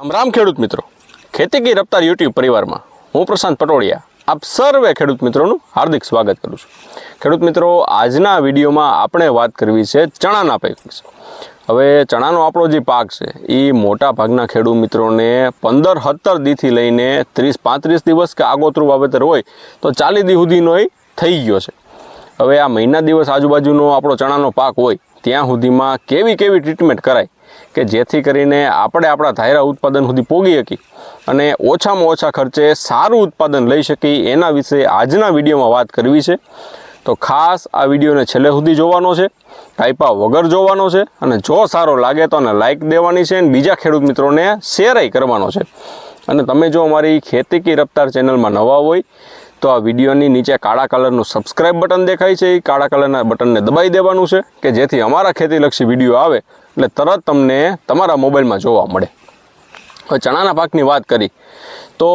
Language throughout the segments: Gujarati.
રામ રામ ખેડૂત મિત્રો. ખેતી કી રફતાર યુટ્યુબ પરિવારમાં હું પ્રશાંત પટોડિયા આપ સર્વે ખેડૂત મિત્રોનું હાર્દિક સ્વાગત કરું છું. ખેડૂત મિત્રો, આજના વિડીયોમાં આપણે વાત કરવી છે ચણાના પાક વિશે. હવે ચણાનો આપણો જે પાક છે એ મોટા ભાગના ખેડૂત મિત્રોને પંદર સત્તર દીથી લઈને ત્રીસ પાંત્રીસ દિવસ કે આગોતરું વાવેતર હોય, તો ચાલી દી સુધીનો એ થઈ ગયો છે. હવે આ મહિના દિવસ આજુબાજુનો આપણો ચણાનો પાક હોય, ત્યાં સુધીમાં કેવી કેવી ટ્રીટમેન્ટ કરાય કે જેથી કરીને આપણે આપણા ધાયરા ઉત્પાદન સુધી પોગી શકી અને ઓછામાં ઓછા ખર્ચે સારું ઉત્પાદન લઈ શકી એના વિશે આજના વિડીયોમાં વાત કરવી છે. તો ખાસ આ વિડીયોને છેલ્લે સુધી જોવાનો છે. ટાઈપા વગર જોવાનો છે અને જો સારો લાગે તો અને લાઇક દેવાની છે અને બીજા ખેડૂત મિત્રોને શેરય કરવાનો છે. અને તમે જો અમારી ખેતી કી રફતાર ચેનલમાં નવા હોય તો આ વિડીયોની નીચે કાળા કલરનું સબસ્ક્રાઇબ બટન દેખાય છે. એ કાળા કલરના બટનને દબાઈ દેવાનું છે કે જેથી અમારા ખેતીલક્ષી વીડિયો આવે એટલે તરત તમને તમારા મોબાઈલમાં જોવા મળે. હવે ચણાના પાકની વાત કરી. તો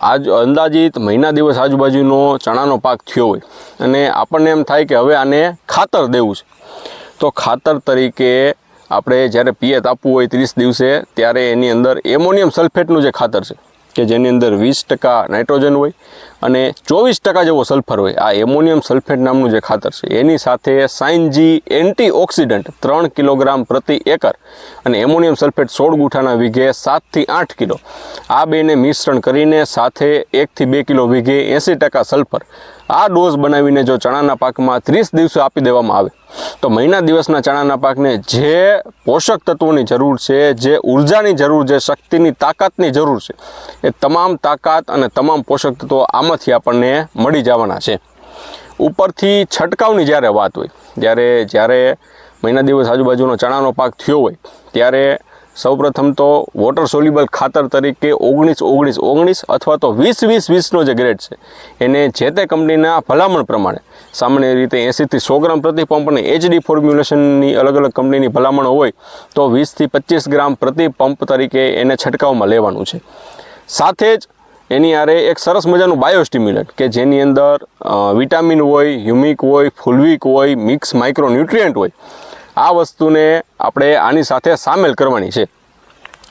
આજ અંદાજિત મહિના દિવસ આજુબાજુનો ચણાનો પાક થયો હોય અને આપણને એમ થાય કે હવે આને ખાતર દેવું છે. તો ખાતર તરીકે આપણે જ્યારે પિયત આપવું હોય ત્રીસ દિવસે ત્યારે એની અંદર એમોનિયમ સલ્ફેટનું જે ખાતર છે કે જેની અંદર વીસ ટકા નાઇટ્રોજન હોય અને ચોવીસ ટકા જેવો સલ્ફર હોય. આ એમોનિયમ સલ્ફેટ નામનું જે ખાતર છે, એની સાથે સાઇનજી એન્ટી ઓક્સિડન્ટ ત્રણ કિલોગ્રામ પ્રતિ એકર અને એમોનિયમ સલ્ફેટ સોળ ગુઠાના વીઘે સાતથી આઠ કિલો. આ બેને મિશ્રણ કરીને સાથે એકથી બે કિલો વીઘે એંસી ટકા સલ્ફર આ ડોઝ બનાવીને જો ચણાના પાકમાં ત્રીસ દિવસે આપી દેવામાં આવે, તો મહિના દિવસના ચણાના પાકને જે પોષક તત્વોની જરૂર છે, જે ઉર્જાની જરૂર છે, શક્તિની તાકાતની જરૂર છે, એ તમામ તાકાત અને તમામ પોષક તત્વો આમાંથી આપણને મળી જવાના છે. ઉપરથી છંટકાવની જ્યારે વાત હોય, ત્યારે જ્યારે મહિના દિવસ આજુબાજુનો ચણાનો પાક થયો હોય, ત્યારે સૌપ્રથમ તો વોટર સોલ્યુબલ ખાતર તરીકે ઓગણીસ ઓગણીસ ઓગણીસ અથવા તો વીસ વીસ વીસનો જે ગ્રેડ છે, એને જે તે કંપનીના ભલામણ પ્રમાણે, સામાન્ય રીતે એંસીથી સો ગ્રામ પ્રતિ પંપ અને એચડી ફોર્મ્યુલેશનની અલગ અલગ કંપનીની ભલામણ હોય, તો વીસથી પચીસ ગ્રામ પ્રતિ પંપ તરીકે એને છંટકાવમાં લેવાનું છે. સાથે જ એની આરે એક સરસ મજાનું બાયોસ્ટિમ્યુલન્ટ કે જેની અંદર વિટામિન હોય હ્યુમિક હોય ફુલવિક હોય મિક્સ માઇક્રોન્યુટ્રિયન્ટ હોય આ વસ્તુને આપણે આની સાથે સામેલ કરવાની છે.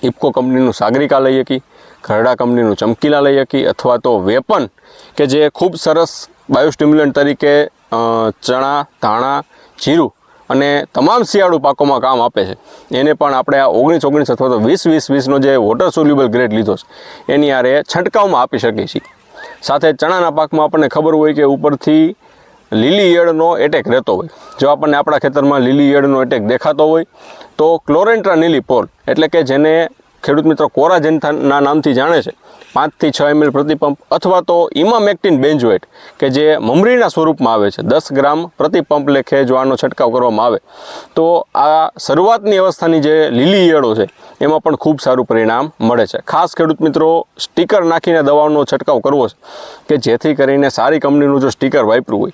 ઇફકો કંપનીનું સાગરિકા લઈ શકી, ઘરડા કંપનીનું ચમકીલા લઈ શકી, અથવા તો વેપન, કે જે ખૂબ સરસ બાયોસ્ટિમ્યુલન્ટ તરીકે ચણા, ધાણા, જીરું અને તમામ શિયાળુ પાકોમાં કામ આપે છે. એને પણ આપણે આ ઓગણીસ ઓગણીસ અથવા તો વીસ વીસ વીસનો જે વોટર સોલ્યુબલ ગ્રેડ લીધો છે, એની આરે છંટકાવમાં આપી શકીએ છીએ. સાથે ચણાના પાકમાં આપણને ખબર હોય કે ઉપરથી લીલી ઈયળનો એટેક રહેતો હોય. જો આપણને આપણા ખેતરમાં લીલી ઈયળનો એટેક દેખાતો હોય, તો ક્લોરેન્ટ્રા નીલી પોલ એટલે કે જેને ખેડૂત મિત્રો કોરાજેન્થાના નામથી જાણે છે. પાંચથી છ એમએલ પ્રતિપંપ અથવા તો ઇમામેક્ટિન બેન્જોએટ કે જે મમરીના સ્વરૂપમાં આવે છે. દસ ગ્રામ પ્રતિપંપ લેખે જો આનો છંટકાવ કરવામાં આવે. તો આ શરૂઆતની અવસ્થાની જે લીલી ઈયળો છે, એમાં પણ ખૂબ સારું પરિણામ મળે છે. ખાસ ખેડૂત મિત્રો સ્ટીકર નાખીને દવાનો છંટકાવ કરવો છે, કે જેથી કરીને સારી કંપનીનું જો સ્ટીકર વાપરવું હોય,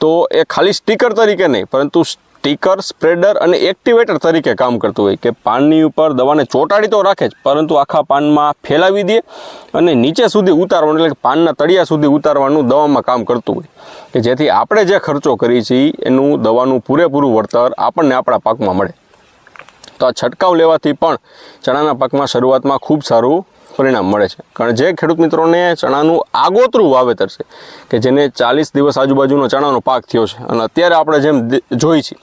તો એ ખાલી સ્ટીકર તરીકે નહીં, પરંતુ સ્ટીકર, સ્પ્રેડર અને એક્ટિવેટર તરીકે કામ કરતું હોય કે પાનની ઉપર દવાને ચોંટાડી તો રાખે જ, પરંતુ આખા પાનમાં ફેલાવી દે અને નીચે સુધી ઉતારવાનું, એટલે પાનના તળિયા સુધી ઉતારવાનું દવામાં કામ કરતું હોય. કે જેથી આપણે જે ખર્ચો કરીએ છીએ, એનું દવાનું પૂરેપૂરું વળતર આપણને આપણા પાકમાં મળે. તો આ છંટકાવ લેવાથી પણ ચણાના પાકમાં શરૂઆતમાં ખૂબ સારું પરિણામ મળે છે. કારણ જે ખેડૂત મિત્રોને ચણાનું આગોતરું વાવેતર છે, કે જેને ચાલીસ દિવસ આજુબાજુનો ચણાનો પાક થયો છે, અને અત્યારે આપણે જેમ જોઈ છીએ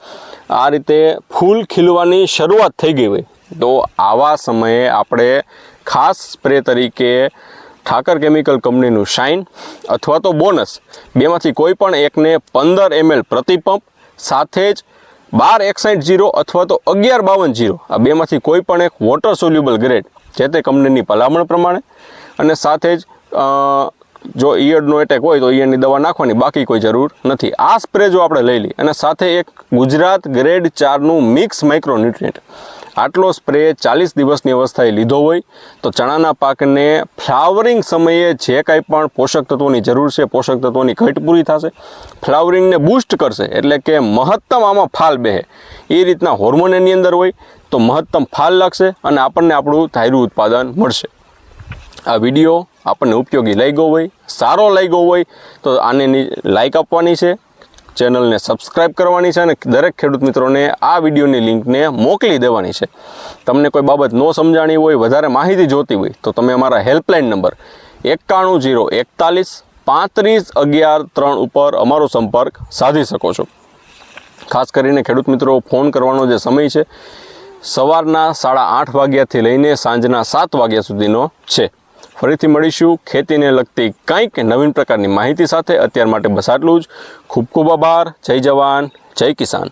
આ રીતે ફૂલ ખીલવાની શરૂઆત થઈ ગઈ હોય, તો આવા સમયે આપણે ખાસ સ્પ્રે તરીકે ઠાકર કેમિકલ કંપનીનું શાઇન અથવા તો બોનસ બેમાંથી કોઈ પણ એકને પંદર એમએલ પ્રતિ પંપ, સાથે જ બાર એકસાઠ જીરો અથવા તો અગિયાર બાવન જીરો, આ બેમાંથી કોઈ પણ એક વોટર સોલ્યુબલ ગ્રેડ જે તે કંપનીની ભલામણ પ્રમાણે. અને સાથે જ જો ઈયળનો એટેક હોય તો ઈયળની દવા નાખવાની બાકી કોઈ જરૂર નથી. આ સ્પ્રે જો આપણે લઈ લઈએ, અને સાથે એક ગુજરાત ગ્રેડ ચારનું મિક્સ માઇક્રોન્યુટ્રિયન્ટ આટલો સ્પ્રે ચાલીસ દિવસની અવસ્થાએ લીધો હોય, તો ચણાના પાકને ફ્લાવરિંગ સમયે જે કાંઈ પણ પોષક તત્વોની જરૂર છે, પોષક તત્વોની ઘટ પૂરી થશે. ફ્લાવરિંગને બૂસ્ટ કરશે, એટલે કે મહત્તમ આમાં ફાલ બેહે. એ રીતના હોર્મોન એની અંદર હોય તો મહત્તમ ફાલ લાગશે અને આપણને આપણું ધાર્યું ઉત્પાદન મળશે. આ વીડિયો આપણને ઉપયોગી લાગ્યો હોય, સારો લાગ્યો હોય, તો આને લાઈક આપવાની છે, ચેનલને સબસ્ક્રાઇબ કરવાની છે અને દરેક ખેડૂત મિત્રોને આ વિડીયોની લિંકને મોકલી દેવાની છે. તમને કોઈ બાબત ન સમજાણી હોય, વધારે માહિતી જોતી હોય, તો તમે અમારા હેલ્પલાઇન નંબર એકાણું જીરો એકતાલીસ પાંત્રીસ અગિયાર ત્રણ ઉપર અમારો સંપર્ક સાધી શકો છો. ખાસ કરીને ખેડૂત મિત્રો, ફોન કરવાનો જે સમય છે સવારના સાડા આઠ વાગ્યાથી લઈને સાંજના સાત વાગ્યા સુધીનો છે. ફરીથી મળીશું ખેતીને લગતી કંઈક નવીન પ્રકારની માહિતી સાથે. અત્યાર માટે બસ આટલું જ. ખૂબ ખૂબ આભાર. જય જવાન. જય કિસાન.